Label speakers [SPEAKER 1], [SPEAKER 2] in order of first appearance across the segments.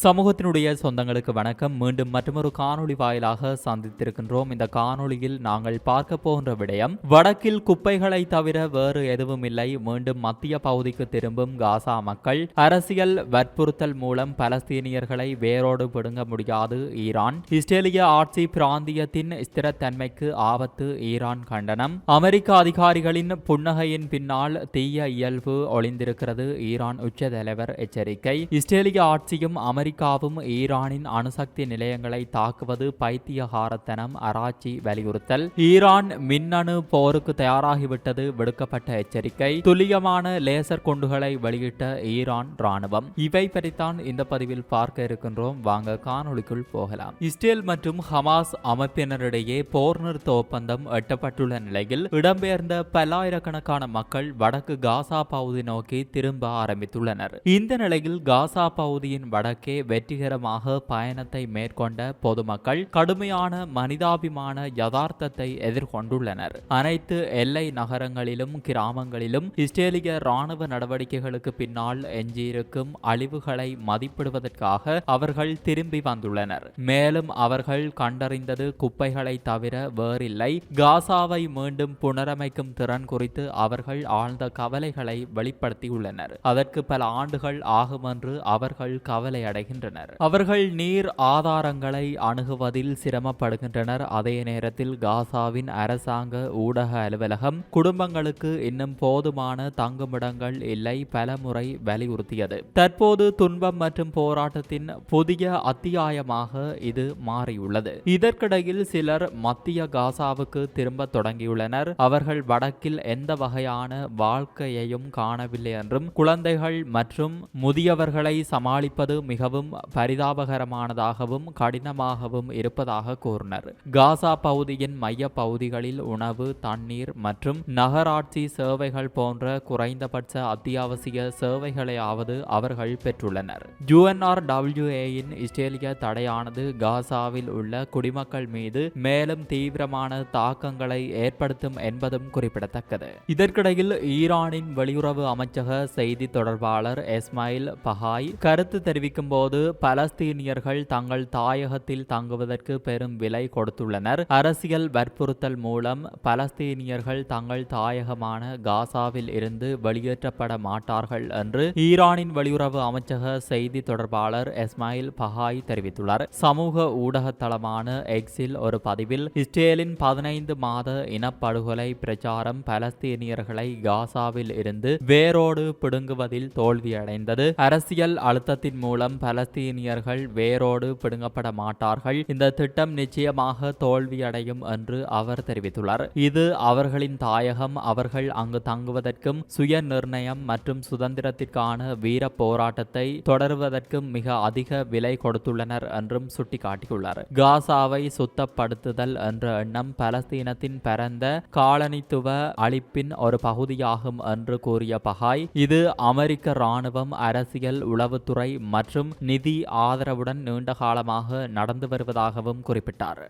[SPEAKER 1] சமூகத்தினுடைய சொந்தங்களுக்கு வணக்கம். மீண்டும் மற்றொரு காணொளி வாயிலாக சந்தித்திருக்கின்றோம். இந்த காணொளியில் நாங்கள் பார்க்க போகின்ற விடயம் வடக்கில் குப்பைகளை தவிர வேறு எதுவும் இல்லை. மீண்டும் மத்திய பகுதிக்கு திரும்பும் காசா மக்கள் அரசியல் வற்புறுத்தல் மூலம் பலஸ்தீனியர்களை வேரோடு பிடுங்க முடியாது. ஈரான் இஸ்ரேலிய ஆட்சி பிராந்தியத்தின் ஸ்திரத்தன்மைக்கு ஆபத்து. ஈரான் கண்டனம் அமெரிக்க அதிகாரிகளின் புன்னகையின் பின்னால் தீய இயல்பு ஒளிந்திருக்கிறது. ஈரான் உச்ச தலைவர் எச்சரிக்கை இஸ்ரேலிய ஆட்சியும் அமெரிக்காவும் ஈரானின் அணுசக்தி நிலையங்களை தாக்குவது பைத்தியகாரத்தனம் அராச்சி வலியுறுத்தல். ஈரான் மின்னணு போருக்கு தயாராகிவிட்டது விடுக்கப்பட்ட எச்சரிக்கை. துல்லியமான லேசர் குண்டுகளை வெளியிட்ட ஈரான் ராணுவம் இவை பற்றித்தான் இந்த பதிவில் பார்க்க இருக்கின்றோம். வாங்க காணொளிக்குள் போகலாம். இஸ்ரேல் மற்றும் ஹமாஸ் அமைப்பினரிடையே போர் நிறுத்த ஒப்பந்தம் எட்டப்பட்டுள்ள நிலையில் இடம்பெயர்ந்த பல்லாயிரக்கணக்கான மக்கள் வடக்கு காசா பகுதி நோக்கி திரும்ப ஆரம்பித்துள்ளனர். இந்த நிலையில் காசா பகுதியின் வடக்கே வெற்றிகரமாக பயணத்தை மேற்கொண்ட பொதுமக்கள் கடுமையான மனிதாபிமான யதார்த்தத்தை எதிர்கொண்டுள்ளனர். அனைத்து எல்லை நகரங்களிலும் கிராமங்களிலும் இஸ்ரேலிய ராணுவ நடவடிக்கைகளுக்கு பின்னால் எஞ்சியிருக்கும் அழிவுகளை மதிப்பிடுவதற்காக அவர்கள் திரும்பி வந்துள்ளனர். மேலும் அவர்கள் கண்டறிந்தது குப்பைகளை தவிர வேறில்லை. காசாவை மீண்டும் புனரமைக்கும் திறன் குறித்து அவர்கள் ஆழ்ந்த கவலைகளை வெளிப்படுத்தியுள்ளனர். அதற்கு பல ஆண்டுகள் ஆகும் என்று அவர்கள் கவலை அடைகின்றனர். அவர்கள் நீர் ஆதாரங்களை அணுகுவதில் சிரமப்படுகின்றனர். அதே நேரத்தில் காசாவின் அரசாங்க ஊடக அலுவலகம் குடும்பங்களுக்கு இன்னும் போதுமான தங்குமிடங்கள் இல்லை பலமுறை வலியுறுத்தியது. தற்போது துன்பம் மற்றும் போராட்டத்தின் புதிய அத்தியாயமாக இது மாறியுள்ளது. இதற்கிடையில் சிலர் மத்திய காசாவுக்கு திரும்ப தொடங்கியுள்ளனர். அவர்கள் வடக்கில் எந்த வகையான வாழ்க்கையையும் காணவில்லை என்றும் குழந்தைகள் மற்றும் முதியவர்களை சமாளிப்பது மிகவும் பரிதாபகரமானதாகவும் கடினமாகவும் இருப்பதாக கூறினர். காசா பகுதியின் மைய பகுதிகளில் உணவு தண்ணீர் மற்றும் நகராட்சி சேவைகள் போன்ற குறைந்தபட்ச அத்தியாவசிய சேவைகளையாவது அவர்கள் பெற்றுள்ளனர். யுஎன்ஆர் டபிள்யூஏயின் இஸ்ரேலிய தடையானது காசாவில் உள்ள குடிமக்கள் மீது மேலும் தீவிரமான தாக்கங்களை ஏற்படுத்தும் என்பதும் குறிப்பிடத்தக்கது. இதற்கிடையில் ஈரானின் வெளியுறவு அமைச்சக செய்தி தொடர்பாளர் எஸ்மாயில் பஹாய் கருத்து தெரிவிக்கும் போது பலஸ்தீனியர்கள் தங்கள் தாயகத்தில் தங்குவதற்கு பெரும் விலை கொடுத்துள்ளனர். அரசியல் வற்புறுத்தல் மூலம் பலஸ்தீனியர்கள் தங்கள் தாயகமான காசாவில் இருந்து வெளியேற்றப்பட மாட்டார்கள் என்று ஈரானின் வெளியுறவு அமைச்சக செய்தி தொடர்பாளர் எஸ்மாயில் பஹாய் தெரிவித்துள்ளார். சமூக ஊடக தளமான எக்ஸில் ஒரு பதிவில் இஸ்ரேலின் பதினைந்து மாத இனப்படுகொலை பிரச்சாரம் பலஸ்தீனியர்களை காசாவில் இருந்து வேரோடு பிடுங்குவதில் தோல்வியடைந்தது. அரசியல் அழுத்தத்தின் மூலம் பலஸ்தீனியர்கள் வேரோடு பிடுங்கப்பட மாட்டார்கள். இந்த திட்டம் நிச்சயமாக தோல்வியடையும் என்று அவர் தெரிவித்துள்ளார். இது அவர்களின் தாயகம். அவர்கள் அங்கு தங்குவதற்கும் சுய நிர்ணயம் மற்றும் சுதந்திரத்திற்கான வீர போராட்டத்தை தொடருவதற்கும் மிக அதிக விலை கொடுத்துள்ளனர் என்றும் சுட்டிக்காட்டியுள்ளார். காசாவை சுத்தப்படுத்துதல் என்ற எண்ணம் பலஸ்தீனத்தின் பரந்த காலனித்துவ அழிப்பின் ஒரு பகுதியாகும் என்று கூறிய பகாய் இது அமெரிக்க ராணுவம் அரசியல் உளவுத்துறை மற்றும் நிதி ஆதரவுடன் நீண்ட காலமாக நடந்து வருவதாகவும் குறிப்பிட்டார்.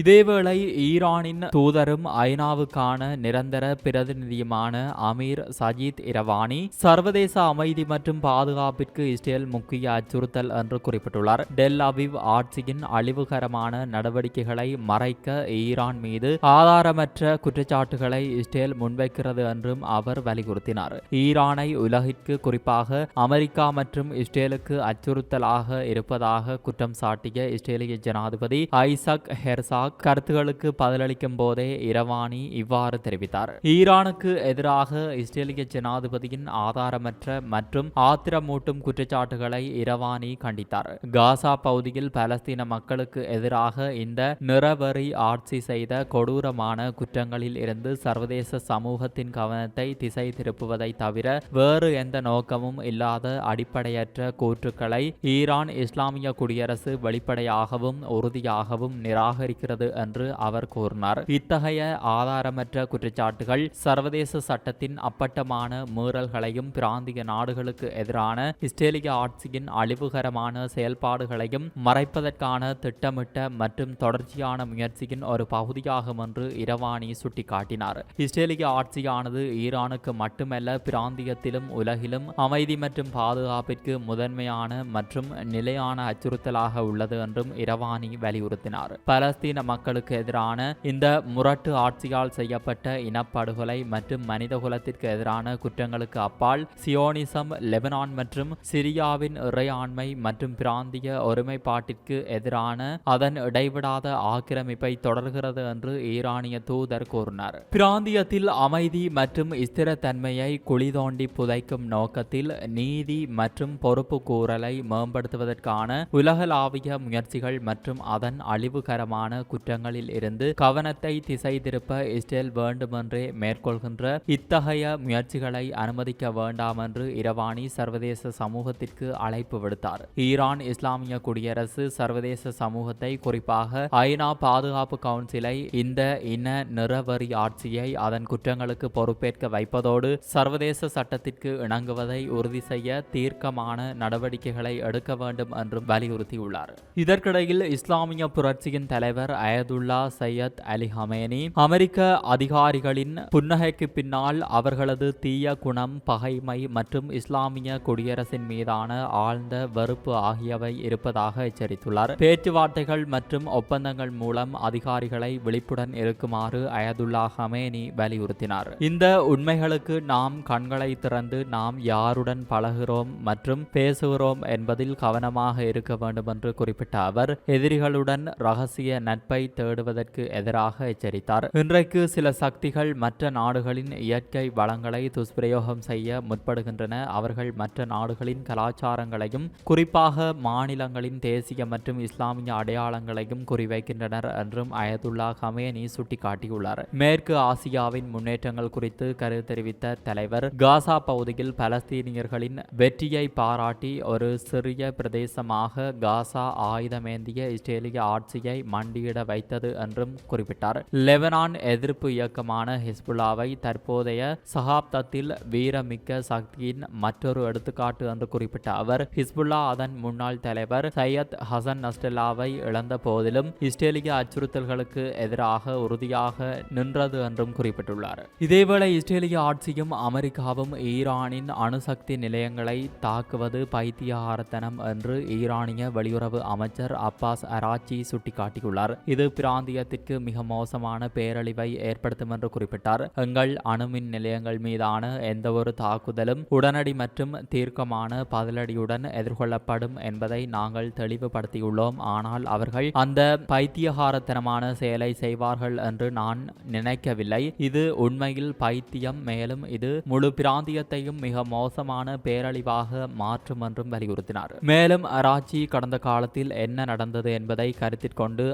[SPEAKER 1] இதேவேளை ஈரானின் தூதரும் ஐநாவுக்கான நிரந்தர பிரதிநிதியுமான அமீர் சஜித் இரவானி சர்வதேச அமைதி மற்றும் பாதுகாப்பிற்கு இஸ்ரேல் முக்கிய அச்சுறுத்தல் என்று குறிப்பிட்டுள்ளார். டெல் அவிவ் ஆட்சியின் அழிவுகரமான நடவடிக்கைகளை மறைக்க ஈரான் மீது ஆதாரமற்ற குற்றச்சாட்டுகளை இஸ்ரேல் முன்வைக்கிறது என்றும் அவர் வலியுறுத்தினார். ஈரானை உலகிற்கு குறிப்பாக அமெரிக்கா மற்றும் இஸ்ரேலுக்கு அச்சுறுத்தலாக இருப்பதாக குற்றம் சாட்டிய இஸ்ரேலிய ஜனாதிபதி ஐசக் ஹெர்சாக் கருத்துகளுக்கு பதிலளிக்கும் போதே இரவானி இவ்வாறு தெரிவித்தார். ஈரானுக்கு எதிராக இஸ்ரேலிய ஜனாதிபதியின் ஆதாரமற்ற மற்றும் ஆத்திரமூட்டும் குற்றச்சாட்டுகளை இரவானி கண்டித்தார். காசா பகுதியில் பலஸ்தீன மக்களுக்கு எதிராக இந்த நிறவரி ஆட்சி செய்த கொடூரமான குற்றங்களில் இருந்து சர்வதேச சமூகத்தின் கவனத்தை திசை திருப்புவதை தவிர வேறு எந்த நோக்கமும் இல்லாத அடிப்படையற்ற கூற்றுக்களை ஈரான் இஸ்லாமிய குடியரசு வெளிப்படையாகவும் உறுதியாகவும் நிராகரிக்கிறது. இருக்கிறது என்று அவர் கூறினார். இத்தகைய ஆதாரமற்ற குற்றச்சாட்டுகள் சர்வதேச சட்டத்தின் அப்பட்டமான மீறல்களையும் பிராந்திய நாடுகளுக்கு எதிரான இஸ்ரேலிய ஆட்சியின் அழிவுகரமான செயல்பாடுகளையும் மறைப்பதற்கான திட்டமிட்ட மற்றும் தொடர்ச்சியான முயற்சியின் ஒரு பகுதியாகும் என்று இரவானி சுட்டிக்காட்டினார். இஸ்ரேலிய ஆட்சியானது ஈரானுக்கு மட்டுமல்ல பிராந்தியத்திலும் உலகிலும் அமைதி மற்றும் பாதுகாப்பிற்கு முதன்மையான மற்றும் நிலையான அச்சுறுத்தலாக உள்ளது என்றும் இரவானி வலியுறுத்தினார். பலஸ்தீன மக்களுக்கு எதிரான இந்த முரட்டு ஆட்சியால் செய்யப்பட்ட இனப்படுகொலை மற்றும் மனிதகுலத்திற்கு எதிரான குற்றங்களுக்கு அப்பால் சியோனிசம் லெபனான் மற்றும் சிரியாவின் இறையாண்மை மற்றும் பிராந்திய ஒருமைப்பாட்டிற்கு எதிரான அதன் இடைவிடாத ஆக்கிரமிப்பை தொடர்கிறது என்று ஈரானிய தூதர் கூறினார். பிராந்தியத்தில் அமைதி மற்றும் ஸ்திரத்தன்மையை குழி தோண்டி புதைக்கும் நோக்கத்தில் நீதி மற்றும் பொறுப்பு கூறலை மேம்படுத்துவதற்கான உலகளாவிய முயற்சிகள் மற்றும் அதன் அழிவுகரமான குற்றங்களில் இருந்து கவனத்தை திசை திருப்ப இஸ்ரேல் வேண்டுமென்றே மேற்கொள்கின்ற இத்தகைய முயற்சிகளை அனுமதிக்க வேண்டாம் என்று இரவானி சர்வதேச சமூகத்திற்கு அழைப்பு விடுத்தார். ஈரான் இஸ்லாமிய குடியரசு சர்வதேச சமூகத்தை குறிப்பாக ஐநா பாதுகாப்பு கவுன்சிலை இந்த இன நிறவரி ஆட்சியை அதன் குற்றங்களுக்கு பொறுப்பேற்க வைப்பதோடு சர்வதேச சட்டத்திற்கு இணங்குவதை உறுதி செய்ய தீர்க்கமான நடவடிக்கைகளை எடுக்க வேண்டும் என்றும் வலியுறுத்தியுள்ளார். இதற்கிடையில் இஸ்லாமிய புரட்சியின் தலைவர் அயதுல்லா சையத் அலி ஹமேனி அமெரிக்க அதிகாரிகளின் புன்னகைக்கு பின்னால் அவர்களது தீய குணம் பகைமை மற்றும் இஸ்லாமிய குடியரசின் மீதான ஆழ்ந்த வெறுப்பு ஆகியவை இருப்பதாக எச்சரித்துள்ளார். பேச்சுவார்த்தைகள் மற்றும் ஒப்பந்தங்கள் மூலம் அதிகாரிகளை விழிப்புடன் இருக்குமாறு அயதுல்லா ஹமேனி வலியுறுத்தினார். இந்த உண்மைகளுக்கு நாம் கண்களை திறந்து நாம் யாருடன் பழகுகிறோம் மற்றும் பேசுகிறோம் என்பதில் கவனமாக இருக்க வேண்டும் என்று குறிப்பிட்ட அவர் எதிரிகளுடன் ரகசிய நட்பு தேடுவதற்கு எதிராக எச்சரித்தார். இன்றைக்கு சில சக்திகள் மற்ற நாடுகளின் இயற்கை வளங்களை துஷ்பிரயோகம் செய்ய முற்படுகின்றன. அவர்கள் மற்ற நாடுகளின் கலாச்சாரங்களையும் குறிப்பாக மாநிலங்களின் தேசிய மற்றும் இஸ்லாமிய அடையாளங்களையும் குறிவைக்கின்றனர் என்றும் அயதுல்லா ஹமேனி சுட்டிக்காட்டியுள்ளார். மேற்கு ஆசியாவின் முன்னேற்றங்கள் குறித்து கருத்து தெரிவித்த தலைவர் காசா பகுதியில் பலஸ்தீனியர்களின் வெற்றியை பாராட்டி ஒரு சிறிய பிரதேசமாக காசா ஆயுதமேந்திய இஸ்ரேலிய ஆட்சியை மண்டியிட வைத்தது என்றும் குறிப்பிட்டார். லெபனான் எதிர்ப்பு இயக்கமான ஹிஸ்புல்லாவை தற்போதைய சகாப்தத்தில் வீரமிக்க சக்தியின் மற்றொரு எடுத்துக்காட்டு என்று குறிப்பிட்ட அவர் ஹிஸ்புல்லா அதன் முன்னாள் தலைவர் சையத் ஹசன் நஸ்டல்லாவை இழந்த போதிலும் இஸ்ரேலிய அச்சுறுத்தல்களுக்கு எதிராக உறுதியாக நின்றது என்றும் குறிப்பிட்டுள்ளார். இதேவேளை இஸ்ரேலிய ஆட்சியும் அமெரிக்காவும் ஈரானின் அணுசக்தி நிலையங்களை தாக்குவது பைத்தியகாரத்தனம் என்று ஈரானிய வெளியுறவு அமைச்சர் அப்பாஸ் அராச்சி சுட்டிக்காட்டியுள்ளார். இது பிராந்தியத்திற்கு மிக மோசமான பேரழிவை ஏற்படுத்தும் என்று குறிப்பிட்டார். எங்கள் அணுமின் நிலையங்கள் மீதான எந்தவொரு தாக்குதலும் உடனடி மற்றும் தீர்க்கமான பதிலடியுடன் எதிர்கொள்ளப்படும் என்பதை நாங்கள் தெளிவுபடுத்தியுள்ளோம். ஆனால் அவர்கள் அந்த பைத்தியகாரத்தனமான செயலை செய்வார்கள் என்று நான் நினைக்கவில்லை. இது உண்மையில் பைத்தியம். மேலும் இது முழு பிராந்தியத்தையும் மிக மோசமான பேரழிவாக மாற்றும் என்றும் வலியுறுத்தினார். மேலும் அராச்சி கடந்த காலத்தில் என்ன நடந்தது என்பதை கருத்தில் கொண்டு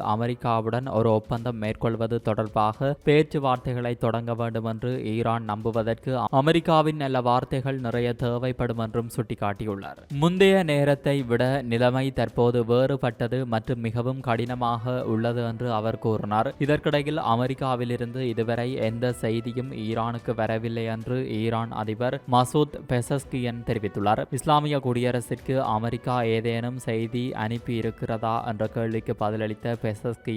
[SPEAKER 1] அமெரிக்காவுடன் ஒரு ஒப்பந்தம் மேற்கொள்வது தொடர்பாக பேச்சுவார்த்தைகளை தொடங்க வேண்டும் என்று ஈரான் நம்புவதற்கு அமெரிக்காவின் நல்ல வார்த்தைகள் நிறைய தேவைப்படும் என்றும் சுட்டிக்காட்டியுள்ளார். முந்தைய நேரத்தை விட நிலைமை தற்போது வேறுபட்டது மற்றும் மிகவும் கடினமாக உள்ளது என்று அவர் கூறினார். இதற்கிடையில் அமெரிக்காவிலிருந்து இதுவரை எந்த செய்தியும் ஈரானுக்கு வரவில்லை என்று ஈரான் அதிபர் மசூத் பெசஸ்கியன் தெரிவித்துள்ளார். இஸ்லாமிய குடியரசிற்கு அமெரிக்கா ஏதேனும் செய்தி அனுப்பி இருக்கிறதா என்ற கேள்விக்கு பதிலளித்த பெசஸ்கியன்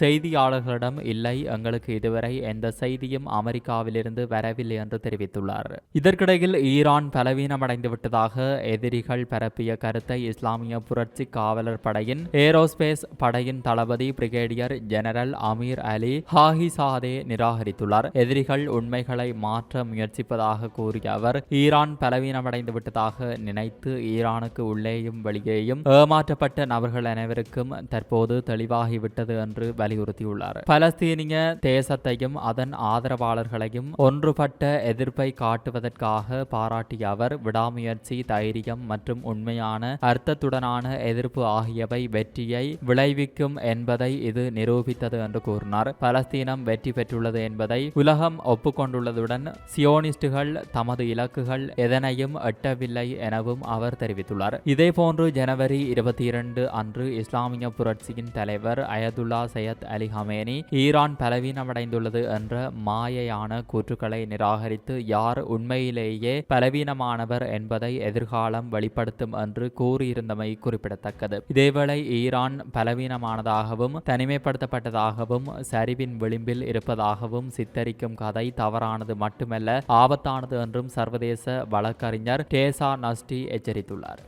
[SPEAKER 1] செய்தியாளர்களிடம் இல்லை எங்களுக்கு இதுவரை எந்த செய்தியும் அமெரிக்காவிலிருந்து வரவில்லை என்று தெரிவித்துள்ளார். இதற்கிடையில் ஈரான் பலவீனமடைந்து விட்டதாக எதிரிகள் பரப்பிய கருத்தை இஸ்லாமிய புரட்சி காவலர் படையின் ஏரோஸ்பேஸ் படையின் தளபதி brigadier general Amir Ali Hajizadeh நிராகரித்துள்ளார். எதிரிகள் உண்மைகளை மாற்ற முயற்சிப்பதாக கூறிய அவர் ஈரான் பலவீனமடைந்து விட்டதாக நினைத்து ஈரானுக்கு உள்ளேயும் வெளியேயும் ஏமாற்றப்பட்ட நபர்கள் அனைவருக்கும் தற்போது தெளிவாகிவிட்டது என்று வலியுறுத்தியுள்ளார். பலஸ்தீனிய தேசத்தையும் அதன் ஆதரவாளர்களையும் ஒன்றுபட்ட எதிர்ப்பை காட்டுவதற்காக பாராட்டிய அவர் விடாமுயற்சி தைரியம் மற்றும் உண்மையான அர்த்தத்துடனான எதிர்ப்பு ஆகியவை வெற்றியை விளைவிக்கும் என்பதை இது நிரூபித்தது என்று கூறினார். பலஸ்தீனம் வெற்றி பெற்றுள்ளது என்பதை உலகம் ஒப்புக்கொண்டுள்ளதுடன் சியோனிஸ்டுகள் தமது இலக்குகள் எதனையும் எட்டவில்லை எனவும் அவர் தெரிவித்துள்ளார். இதேபோன்று ஜனவரி இருபத்தி இரண்டு அன்று இஸ்லாமிய புரட்சியின் தலைவர் அயது Ayatollah Sayyid Ali Khamenei. Iran பலவீனமடைந்துள்ளது என்ற மாயையான கூற்றுக்களை நிராகரித்து யார் உண்மையிலேயே பலவீனமானவர் என்பதை எதிர்காலம் வெளிப்படுத்தும் என்று கூறியிருந்தமை குறிப்பிடத்தக்கது. இதேவேளை ஈரான் பலவீனமானதாகவும் தனிமைப்படுத்தப்பட்டதாகவும் சரிவின் விளிம்பில் இருப்பதாகவும் சித்தரிக்கும் கதை தவறானது மட்டுமல்ல ஆபத்தானது என்றும் சர்வதேச வழக்கறிஞர் டேசா நஸ்டி எச்சரித்துள்ளார்.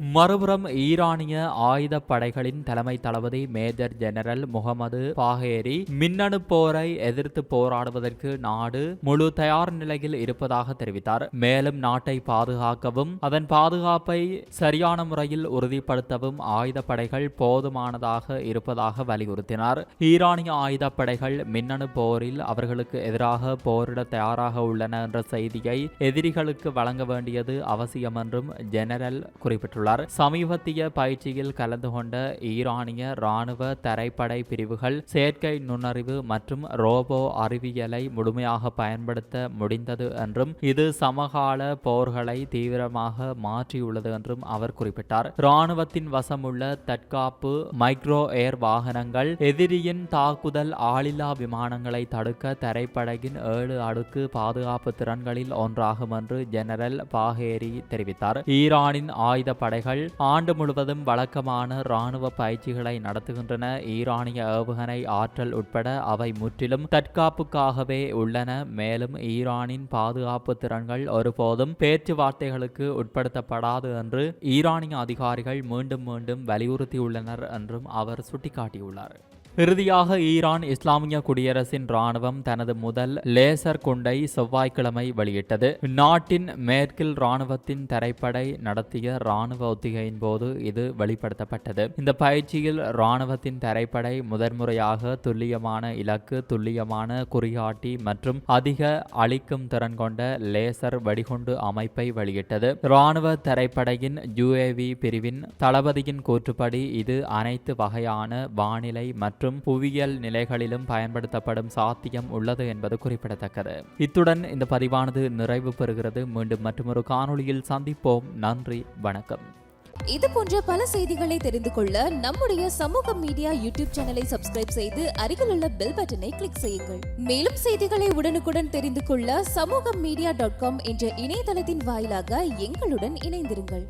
[SPEAKER 1] மறுபுறம் ஈரானிய ஆயுத படைகளின் தலைமை தளபதி மேஜர் ஜெனரல் முகமது பாகேரி மின்னணு போரை எதிர்த்து போராடுவதற்கு நாடு முழு தயார் நிலையில் இருப்பதாக தெரிவித்தார். மேலும் நாட்டை பாதுகாக்கவும் அதன் பாதுகாப்பை சரியான முறையில் உறுதிப்படுத்தவும் ஆயுத படைகள் போதுமானதாக இருப்பதாக வலியுறுத்தினார். ஈரானிய ஆயுத படைகள் மின்னணு போரில் அவர்களுக்கு எதிராக போரிட தயாராக உள்ளன என்ற செய்தியை எதிரிகளுக்கு வழங்க வேண்டியது அவசியம் என்றும் ஜெனரல் குறிப்பிட்டுள்ளார். தெரிவித்துள்ளார் சமீபத்திய பயிற்சியில் கலந்து கொண்ட ஈரானிய ராணுவ தரைப்படை பிரிவுகள் செயற்கை நுண்ணறிவு மற்றும் ரோபோ அறிவியலை முழுமையாக பயன்படுத்த முடிந்தது என்றும் இது சமகால போர்களை தீவிரமாக மாற்றியுள்ளது என்றும் அவர் குறிப்பிட்டார். ராணுவத்தின் வசமுள்ள தற்காப்பு மைக்ரோ ஏர் வாகனங்கள் எதிரியின் தாக்குதல் ஆளில்லா விமானங்களை தடுக்க தரைப்படையின் ஏழு அடுக்கு பாதுகாப்பு திறன்களில் ஒன்றாகும் என்று ஜெனரல் பாகேரி தெரிவித்தார். ஈரானின் ஆயுதப்படை படைகள் ஆண்டு முழுவதும் வழக்கமான இராணுவ பயிற்சிகளை நடத்துகின்றன. ஈரானிய ஏவுகணை ஆற்றல் உட்பட அவை முற்றிலும் தற்காப்புக்காகவே உள்ளன. மேலும் ஈரானின் பாதுகாப்பு திறன்கள் ஒருபோதும் பேச்சுவார்த்தைகளுக்கு உட்படுத்தப்படாது என்று ஈரானிய அதிகாரிகள் மீண்டும் மீண்டும் வலியுறுத்தியுள்ளனர் என்றும் அவர் சுட்டிக்காட்டியுள்ளார். இறுதியாக ஈரான் இஸ்லாமிய குடியரசின் ராணுவம் தனது முதல் லேசர் குண்டை செவ்வாய்க்கிழமை வெளியிட்டது. நாட்டின் மேற்கில் ராணுவத்தின் தரைப்படை நடத்திய ராணுவ ஒத்திகையின் போது இது வெளிப்படுத்தப்பட்டது. இந்த பயிற்சியில் ராணுவத்தின் தரைப்படை முதன்முறையாக துல்லியமான இலக்கு துல்லியமான குறிகாட்டி மற்றும் அதிக அளிக்கும் திறன் கொண்ட லேசர் வெடிகுண்டு அமைப்பை வெளியிட்டது. ராணுவ தரைப்படையின் யுஏவி பிரிவின் தளபதியின் கூற்றுப்படி இது அனைத்து வகையான வானிலை மற்றும் மற்றும் புவியியல் நிலைகளிலும் பயன்படுத்தப்படும் சாத்தியம் உள்ளது என்பது குறிப்பிடத்தக்கது. இத்துடன் இந்த பதிவானது நிறைவு பெறுகிறது. மீண்டும் மற்றொரு காணொளியில் சந்திப்போம். நன்றி. வணக்கம்.
[SPEAKER 2] இது போன்ற பல செய்திகளை தெரிந்து கொள்ள நம்முடைய சமூக மீடியா யூடியூப் சேனலை சப்ஸ்கிரைப் செய்து அருகில் உள்ள பெல் பட்டனை கிளிக் செய்யுங்கள். மேலும் செய்திகளை உடனுக்குடன் தெரிந்து கொள்ள சமூக மீடியா டாட் காம் என்ற இணையதளத்தின் வாயிலாக எங்களுடன் இணைந்திருங்கள்.